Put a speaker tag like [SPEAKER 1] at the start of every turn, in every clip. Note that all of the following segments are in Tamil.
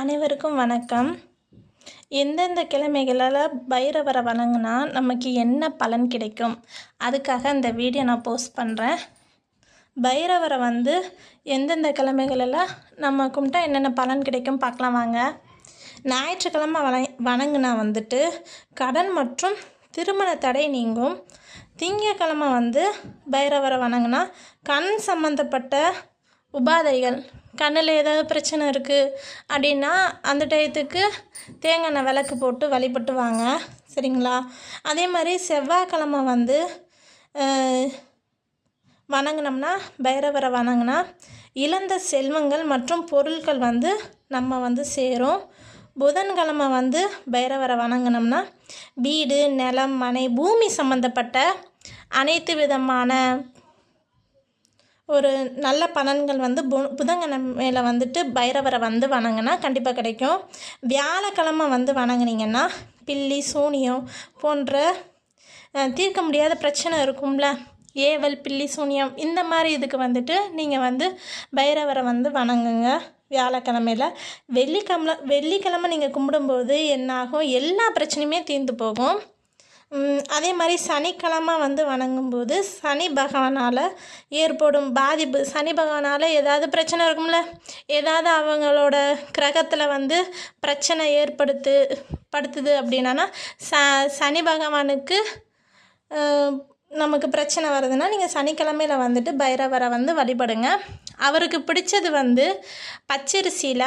[SPEAKER 1] அனைவருக்கும் வணக்கம். எந்தெந்த கிழமைகளால் பைரவரை வணங்கினா நமக்கு என்ன பலன் கிடைக்கும்? அதுக்காக இந்த வீடியோ நான் போஸ்ட் பண்ணுறேன் பைரவரை வந்து எந்தெந்த கிழமைகளில் நம்ம கும்பிட்டா என்னென்ன பலன் கிடைக்கும் பார்க்கலாம் வாங்க. ஞாயிற்றுக்கிழமை வண வணங்கினா வந்துட்டு கடன் மற்றும் திருமண தடை நீங்கும். திங்கக்கிழமை வந்து பைரவரை வணங்கினா கண் சம்மந்தப்பட்ட உபாதைகள் கண்ணில் ஏதாவது பிரச்சனை இருக்குது அப்படின்னா அந்த டயத்துக்கு தேங்காய் எண்ணெய் விளக்கு போட்டு வழிபட்டு வாங்க சரிங்களா? அதே மாதிரி செவ்வாய்க்கிழமை வந்து வணங்கினோம்னா பைரவரை வணங்கினா இழந்த செல்வங்கள் மற்றும் பொருட்கள் வந்து நம்ம வந்து சேரும். புதன்கிழமை வந்து பைரவரை வணங்கினோம்னா வீடு நிலம் மனை பூமி சம்மந்தப்பட்ட அனைத்து விதமான ஒரு நல்ல பலன்கள் வந்து பு புதன்கிழமையில் வந்துட்டு பைரவரை வந்து வணங்கினா கண்டிப்பாக கிடைக்கும். வியாழக்கிழமை வந்து வணங்குனீங்கன்னா பில்லி சூனியம் போன்ற தீர்க்க முடியாத பிரச்சனை இருக்கும்ல. ஏவல் பில்லி சூனியம் இந்த மாதிரி இதுக்கு வந்துட்டு நீங்கள் வந்து பைரவரை வந்து வணங்குங்க. வியாழக்கிழமையில் வெள்ளிக்கிழமை வெள்ளிக்கிழமை நீங்கள் கும்பிடும்போது என்னாகும்? எல்லா பிரச்சனையுமே தீர்ந்து போகும். அதே மாதிரி சனிக்கிழமை வந்து வணங்கும்போது சனி பகவானால் ஏற்படும் பாதிப்பு. சனி பகவானால் ஏதாவது பிரச்சனை இருக்கும்ல? ஏதாவது அவங்களோட கிரகத்தில் வந்து பிரச்சனை ஏற்படுத்து படுத்துது அப்படின்னா ச சனி பகவானுக்கு நமக்கு பிரச்சனை வருதுன்னா நீங்கள் சனிக்கிழமையில் வந்துட்டு பைரவரை வந்து வழிபடுங்க. அவருக்கு பிடிச்சது வந்து பச்சரிசியில்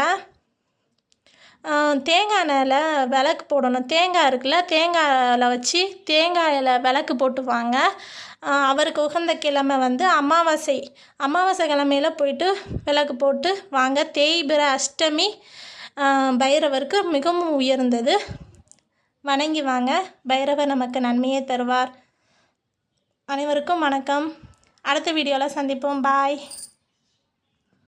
[SPEAKER 1] தேங்காய் எண்ணெயில் விளக்கு போடணும். தேங்காய் இருக்குல்ல தேங்காயில் வச்சு தேங்காயில் விளக்கு போட்டு வாங்க அவருக்கு உகந்த கிழமை வந்து அமாவாசை. அமாவாசை கிழமையில் போயிட்டு விளக்கு போட்டு வாங்க. தேய்பிர அஷ்டமி பைரவருக்கு மிகவும் உயர்ந்தது. வணங்கி வாங்க. பைரவர் நமக்கு நன்மையை தருவார். அனைவருக்கும் வணக்கம். அடுத்த வீடியோவில் சந்திப்போம். பாய்.